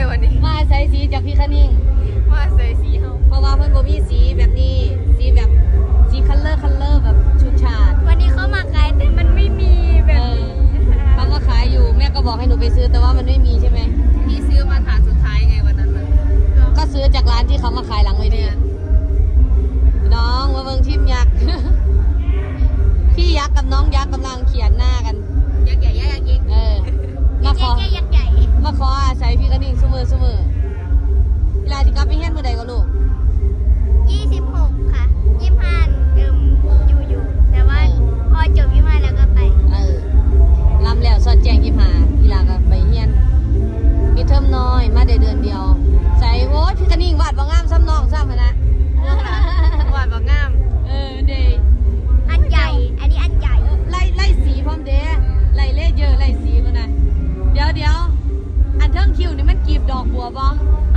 ได้วันนี้ มาใส่สีจากพี่คะนิ่ง มาใส่สีเฮาเพราะว่าเพื่อนบ่มีสีแบบนี้ สีแบบสีคัลเลอร์คัลเลอร์แบบชุดชาดวันนี้เขามาขายแต่มันไม่มีแบบนี้เขาก็ขายอยู่แม่ก็บอกให้หนูไปซื้อแต่ว่ามันไม่มีใช่ไหมพี่ซื้อมาถานสุดท้าย 我吧。